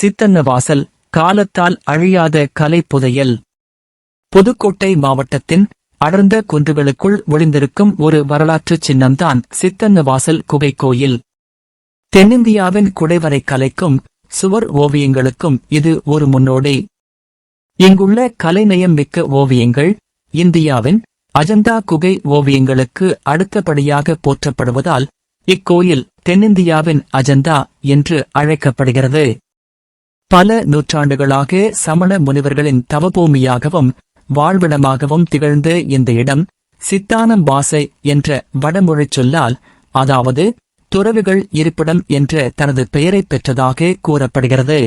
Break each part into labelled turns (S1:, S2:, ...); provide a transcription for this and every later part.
S1: சித்தன்ன வாசல் காலத்தால் அழியாத கலை புதையல். புதுக்கோட்டை மாவட்டத்தின் அடர்ந்த குன்றுகளுக்குள் ஒளிந்திருக்கும் ஒரு வரலாற்று சின்னம்தான் சித்தன்னவாசல் குகை கோயில் தென்னிந்தியாவின் குடைவரை கலைக்கும் சுவர் ஓவியங்களுக்கும் இது ஒரு முன்னோடி. இங்குள்ள கலைநயம் மிக்க ஓவியங்கள் இந்தியாவின் அஜந்தா குகை ஓவியங்களுக்கு அடுத்தபடியாக போற்றப்படுவதால் இக்கோயில் தென்னிந்தியாவின் அஜந்தா என்று அழைக்கப்படுகிறது. பல நூற்றாண்டுகளாக சமண முனிவர்களின் தவபூமியாகவும் வாழ்விடமாகவும் திகழ்ந்த இந்த இடம் சித்தானம் பாசை என்ற வடமொழி சொல்லால் அதாவது துறவிகள் இருப்பிடம் என்ற தனது பெயரைப் பெற்றதாக கூறப்படுகிறது.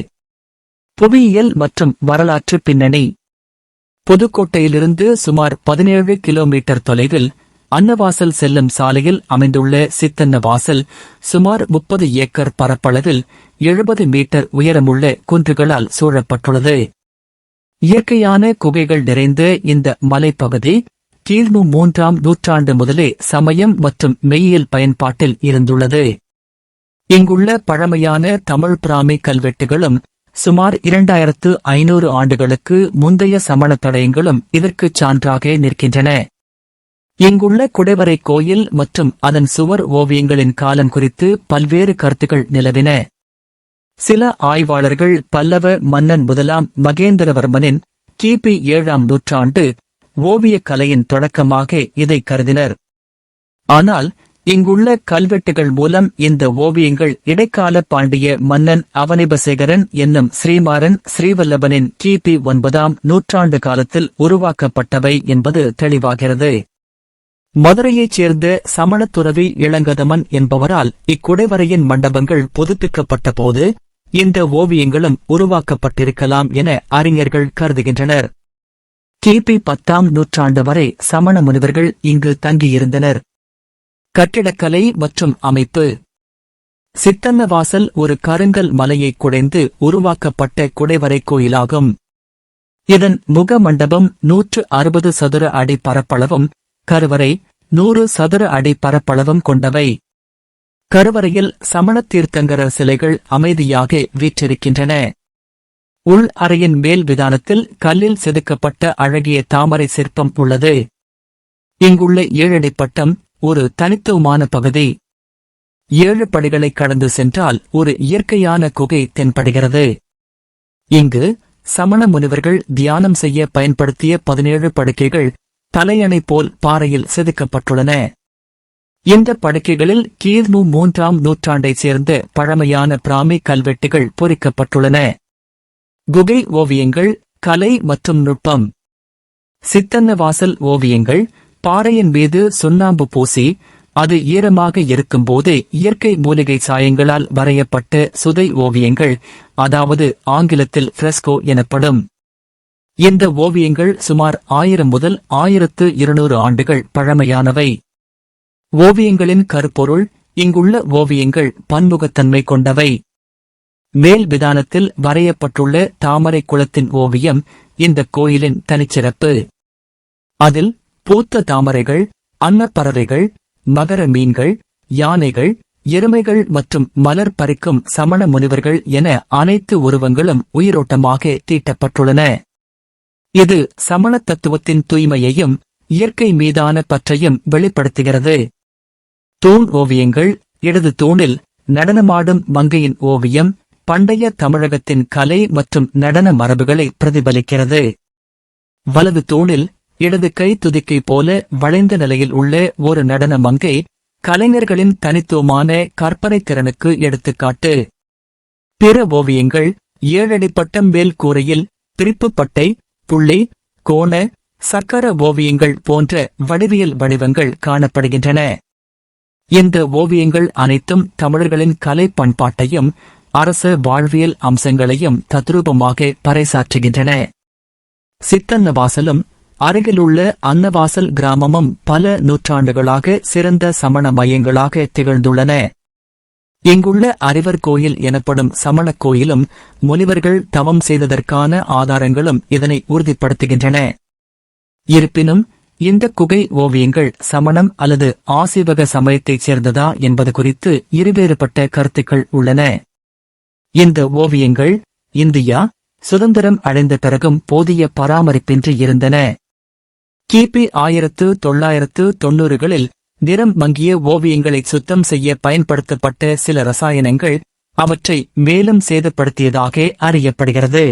S1: புவியியல் மற்றும் வரலாற்று பின்னணி. புதுக்கோட்டையிலிருந்து சுமார் பதினேழு கிலோமீட்டர் தொலைவில் அன்னவாசல் செல்லும் சாலையில் அமைந்துள்ள சித்தன்னவாசல் சுமார் முப்பது ஏக்கர் பரப்பளவில் எழுபது மீட்டர் உயரமுள்ள குன்றுகளால் சூழப்பட்டுள்ளது. இயற்கையான குகைகள் நிறைந்த இந்த மலைப்பகுதி கீழ்மு மூன்றாம் நூற்றாண்டு முதலே சமயம் மற்றும் மெய்யியல் பயன்பாட்டில் இருந்துள்ளது. இங்குள்ள பழமையான தமிழ் பிராமி கல்வெட்டுகளும் சுமார் இரண்டாயிரத்து ஐநூறு ஆண்டுகளுக்கு முந்தைய சமண தடயங்களும் இதற்குச் சான்றாக நிற்கின்றன. இங்குள்ள குடைவரை கோயில் மற்றும் அதன் சுவர் ஓவியங்களின் காலம் குறித்து பல்வேறு கருத்துக்கள் நிலவின. சில ஆய்வாளர்கள் பல்லவ மன்னன் முதலாம் மகேந்திரவர்மனின் கிபி ஏழாம் நூற்றாண்டு ஓவியக் கலையின் தொடக்கமாக இதை கருதினர். ஆனால் இங்குள்ள கல்வெட்டுகள் மூலம் இந்த ஓவியங்கள் இடைக்கால பாண்டிய மன்னன் அவனிபசேகரன் என்னும் ஸ்ரீமாறன் ஸ்ரீவல்லபனின் கிபி ஒன்பதாம் நூற்றாண்டு காலத்தில் உருவாக்கப்பட்டவை என்பது தெளிவாகிறது. மதுரையைச் சேர்ந்த சமணத்துறவி இளங்கதமன் என்பவரால் இக்குடைவரையின் மண்டபங்கள் புதுப்பிக்கப்பட்ட போது இந்த ஓவியங்களும் உருவாக்கப்பட்டிருக்கலாம் என அறிஞர்கள் கருதுகின்றனர். கிபி பத்தாம் நூற்றாண்டு வரை சமண முனிவர்கள் இங்கு தங்கியிருந்தனர். கட்டிடக்கலை மற்றும் அமைப்பு. சித்தன்னவாசல் ஒரு கருங்கல் மலையைக் குடைந்து உருவாக்கப்பட்ட குடைவரை கோயிலாகும். இதன் முக மண்டபம் நூற்று அறுபது சதுர அடி பரப்பளவும் கருவறை நூறு சதுர அடி பரப்பளவும் கொண்டவை. கருவறையில் சமண தீர்த்தங்கரர் சிலைகள் அமைதியாக வீற்றிருக்கின்றன. உள் அறையின் மேல் விதானத்தில் கல்லில் செதுக்கப்பட்ட அழகிய தாமரை சிற்பம் உள்ளது. இங்குள்ள ஏழடிப்பட்டம் ஒரு தனித்துவமான பகுதி. ஏழு படிகளை கடந்து சென்றால் ஒரு இயற்கையான குகை தென்படுகிறது. இங்கு சமண முனிவர்கள் தியானம் செய்ய பயன்படுத்திய பதினேழு படுக்கைகள் தலையணை போல் பாறையில் செதுக்கப்பட்டுள்ளன. இந்த படுக்கைகளில் கீழ்மு மூன்றாம் நூற்றாண்டைச் சேர்ந்த பழமையான பிராமி கல்வெட்டுகள் பொறிக்கப்பட்டுள்ளன. குகை ஓவியங்கள் கலை மற்றும் நுட்பம். சித்தன்னவாசல் ஓவியங்கள் பாறையின் மீது சுண்ணாம்பு பூசி அது ஈரமாக இருக்கும்போது இயற்கை மூலிகை சாயங்களால் வரையப்பட்ட சுதை ஓவியங்கள் அதாவது ஆங்கிலத்தில் ஃப்ரெஸ்கோ எனப்படும். இந்த ஓவியங்கள் சுமார் ஆயிரம் முதல் ஆயிரத்து இருநூறு ஆண்டுகள் பழமையானவை. ஓவியங்களின் கருப்பொருள் இங்குள்ள ஓவியங்கள் பன்முகத்தன்மை கொண்டவை. மேல் விதானத்தில் வரையப்பட்டுள்ள தாமரை குளத்தின் ஓவியம் இந்த கோயிலின் தனிச்சிறப்பு. அதில் பூத்த தாமரைகள் அன்னப்பறவைகள் மகர மீன்கள் யானைகள் எருமைகள் மற்றும் மலர் பறிக்கும் சமண முனிவர்கள் என அனைத்து உருவங்களும் உயிரோட்டமாக தீட்டப்பட்டுள்ளன. இது சமண தத்துவத்தின் தூய்மையையும் இயற்கை மீதான பற்றையும் வெளிப்படுத்துகிறது. தூண் ஓவியங்கள் இடது தூணில் நடனமாடும் மங்கையின் ஓவியம் பண்டைய தமிழகத்தின் கலை மற்றும் நடன மரபுகளை பிரதிபலிக்கிறது. வலது தூணில் இடது கை துதிக்கை போல வளைந்த நிலையில் உள்ள ஒரு நடன மங்கை கலைஞர்களின் தனித்துவமான கற்பனை திறனுக்கு எடுத்துக்காட்டு. பிற ஓவியங்கள் ஏழடிப்பட்டம் மேல் கூரையில் பிரிப்புப்பட்டை புள்ளி கோண சக்கர ஓவியங்கள் போன்ற வடிவியல் வடிவங்கள் காணப்படுகின்றன. இந்த ஓவியங்கள் அனைத்தும் தமிழர்களின் கலை பண்பாட்டையும் அரச வாழ்வியல் அம்சங்களையும் தத்ரூபமாக பறைசாற்றுகின்றன. சித்தன்னவாசலும் அருகிலுள்ள அன்னவாசல் கிராமமும் பல நூற்றாண்டுகளாக சிறந்த சமண மையங்களாக திகழ்ந்துள்ளன. இங்குள்ள அறிவர் கோயில் எனப்படும் சமணக் கோயிலும் முனிவர்கள் தவம் செய்ததற்கான ஆதாரங்களும் இதனை உறுதிப்படுத்துகின்றன. இருப்பினும் இந்த குகை ஓவியங்கள் சமணம் அல்லது ஆசீவக சமயத்தைச் சேர்ந்ததா என்பது குறித்து இருவேறுபட்ட கருத்துக்கள் உள்ளன. இந்த ஓவியங்கள் இந்தியா சுதந்திரம் அடைந்த பிறகும் போதிய பராமரிப்பின்றி இருந்தன. கிபி ஆயிரத்து தொள்ளாயிரத்து தொன்னூறுகளில் நிறம் மங்கிய ஓவியங்களை சுத்தம் செய்ய பயன்படுத்தப்பட்ட சில ரசாயனங்கள் அவற்றை மேலும் சேதப்படுத்தியதாக அறியப்படுகிறது.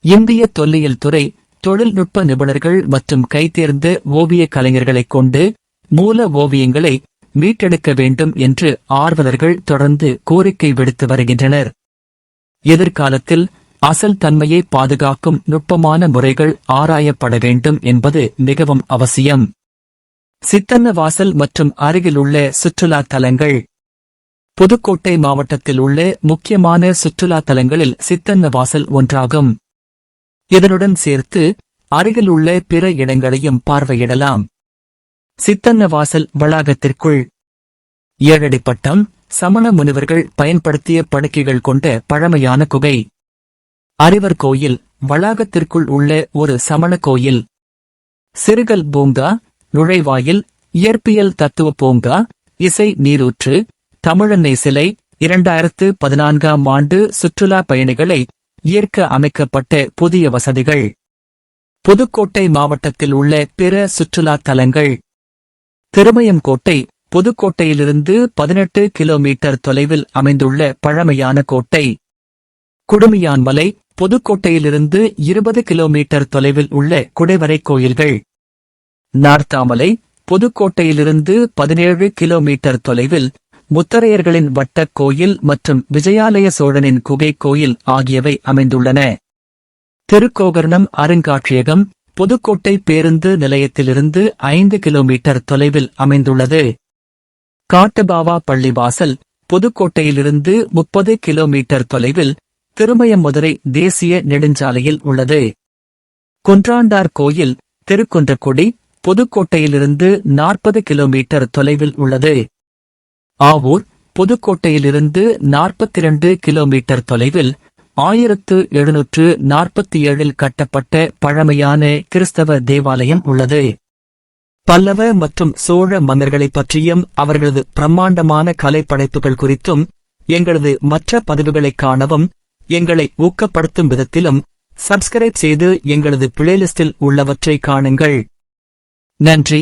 S1: இந்திய தொல்லியல் துறை தொழில்நுட்ப நிபுணர்கள் மற்றும் கைதேர்ந்த ஓவியக் கலைஞர்களைக் கொண்டு மூல ஓவியங்களை மீட்டெடுக்க வேண்டும் என்று ஆர்வலர்கள் தொடர்ந்து கோரிக்கை விடுத்து வருகின்றனர். எதிர்காலத்தில் அசல் தன்மையை பாதுகாக்கும் நுட்பமான முறைகள் ஆராயப்பட வேண்டும் என்பது மிகவும் அவசியம். சித்தன்னவாசல் மற்றும் அருகிலுள்ள சுற்றுலா தலங்கள். புதுக்கோட்டை மாவட்டத்தில் உள்ள முக்கியமான சுற்றுலா தலங்களில் சித்தன்னவாசல் ஒன்றாகும். இதனுடன் சேர்த்து அருகிலுள்ள பிற இடங்களையும் பார்வையிடலாம். சித்தன்னவாசல் வளாகத்திற்குள். ஏழடிப்பட்டம் சமண முனிவர்கள் பயன்படுத்திய படுக்கைகள் கொண்ட பழமையான குகை. அறிவர் கோயில் வளாகத்திற்குள் உள்ள ஒரு சமண கோயில். சிறுகல் பூங்கா நுழைவாயில் இயற்பியல் தத்துவ பூங்கா இசை நீரூற்று தமிழன்னை சிலை இரண்டாயிரத்து பதினான்காம் ஆண்டு சுற்றுலா பயணிகளை ஈர்க்க அமைக்கப்பட்ட புதிய வசதிகள். புதுக்கோட்டை மாவட்டத்தில் உள்ள பிற சுற்றுலா தலங்கள். திருமயங்கோட்டை புதுக்கோட்டையிலிருந்து பதினெட்டு கிலோமீட்டர் தொலைவில் அமைந்துள்ள பழமையான கோட்டை. குடுமியான்மலை புதுக்கோட்டையிலிருந்து இருபது கிலோமீட்டர் தொலைவில் உள்ள குடைவரை கோயில்கள். நார்த்தாமலை புதுக்கோட்டையிலிருந்து பதினேழு கிலோமீட்டர் தொலைவில் முத்தரையர்களின் வட்டக் கோயில் மற்றும் விஜயாலய சோழனின் குகை கோயில் ஆகியவை அமைந்துள்ளன. திருக்கோகர்ணம் அருங்காட்சியகம் புதுக்கோட்டை பேருந்து நிலையத்திலிருந்து ஐந்து கிலோமீட்டர் தொலைவில் அமைந்துள்ளது. காட்டுபாவா பள்ளிவாசல் புதுக்கோட்டையிலிருந்து முப்பது கிலோமீட்டர் தொலைவில் திருமயமதுரை தேசிய நெடுஞ்சாலையில் உள்ளது. குன்றாண்டார் கோயில் திருக்குன்றக்குடி புதுக்கோட்டையிலிருந்து நாற்பது கிலோமீட்டர் தொலைவில் உள்ளது. ஆவூர் புதுக்கோட்டையிலிருந்து நாற்பத்தி இரண்டு கிலோமீட்டர் தொலைவில் ஆயிரத்து எழுநூற்று நாற்பத்தி ஏழில் கட்டப்பட்ட பழமையான கிறிஸ்தவ தேவாலயம் உள்ளது. பல்லவ மற்றும் சோழ மன்னர்களைப் பற்றியும் அவர்களது பிரம்மாண்டமான கலைப்படைப்புகள் குறித்தும் எங்களது மற்ற பதிவுகளைக் காணவும் எங்களை ஊக்கப்படுத்தும் விதத்திலும் சப்ஸ்கிரைப் செய்து எங்களது பிளேலிஸ்டில் உள்ளவற்றை காணுங்கள். நன்றி